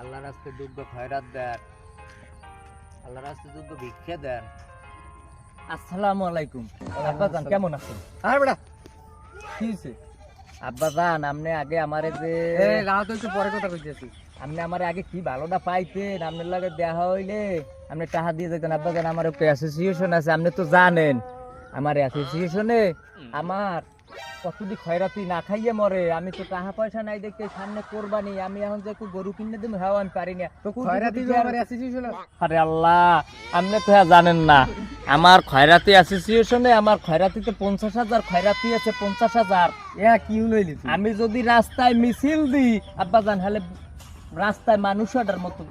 আল্লাহ রাস্তায় দুগ্ধ খয়রাত দেন আল্লাহ রাস্তায় দুগ্ধ ভিক্ষা দেন। আসসালামু আলাইকুম। আব্বাজান কেমন আছেন? আরে বেটা। কি হইছে আব্বাজান আপনি আগে আমারে যে এ রাত একটু পরে কথা কইতেছি। আপনি আমারে আগে কি ভালোটা পাইতেন? আপনার লগে দেখা হইলে আপনি টাকা দিয়ে যেতেন আব্বাজান আমার একটা অ্যাসোসিয়েশন আছে আপনি তো জানেন। আমার অ্যাসোসিয়েশনে আমার কতদি খয়রাতি না খাইয়ে মরে? আমি তো টাকা পয়সা নাই দেখতে সামনে কোরবানি। আমি এখন যে গরু কিনে দেবো হ্যাঁ আমি পারি না। তো খয়রাতি আরে আল্লাহ আপনি তো জানেন না। আমার খয়রাতি অ্যাসোসিয়েশনে আমার খয়রাতিতে পঞ্চাশ হাজার খয়রাতি আছে পঞ্চাশ হাজার। আমি যদি রাস্তায় মিছিল দিই আব্বা জান হলে রাস্তায় মানুষটার মতো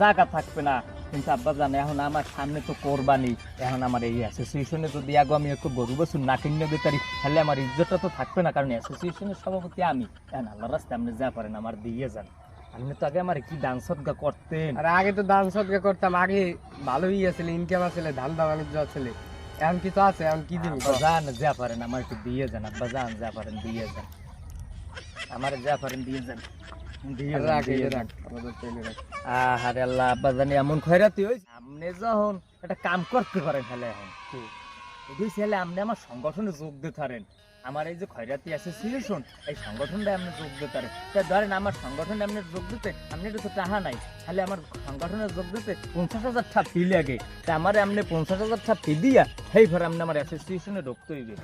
জায়গা থাকবে না। কিন্তু আব্বা জান এখন আমার সামনে তো কোরবানি এখন আমার এই অ্যাসোসিয়েশনে যদি আগে আমি একটু গরু বসুন না কিনে দিতে পারি তাহলে আমার ইজ্জতটা তো থাকবে না কারণ অ্যাসোসিয়েশনের সভাপতি আমি। এখন আল্লাহ রাস্তায় আপনি যা পারেন আমার দিয়ে যান। আপনি তো আগে আমার কি দান সদ্গা করতেন? আরে আগে তো দান সদকা করতাম আগে ভালোই আছে ইনকাম আছে ধান দা বাণিজ্য আছে এখন কি তো আছে এখন কি দিবি? যান যা পারেন আমার একটু দিয়ে যান আব্বা যান যা পারেন দিয়ে যান। আমার যা পারেন দিয়ে যান। দিয়ে যান, রাখ এই দিয়ে যে যান। রাখ আমাদের পেলে রাখ। আহারে আল্লাহ আব্বা জানি এমন খয়রাতি হয়েছে আপনি যখন একটা কাম করতে পারেন তাহলে এখন। এটাই ছেলে আপনি আমার সংগঠনে যোগ দিতে পারেন। আমার এই যে খয়রাতি অ্যাসোসিয়েশন এই সংগঠনটা আপনি যোগ দিতে পারেন। তা ধরেন আমার সংগঠনে আপনি যোগ দিতে আপনি তো নাই তাহলে আমার সংগঠনে যোগ দিতে পঞ্চাশ হাজার টাকা ফি লাগে। তা আমার আপনি পঞ্চাশ হাজার টাকা ফি দিয়া সেই ভরে আপনি আমার অ্যাসোসিয়েশনে ঢুকতে হইবে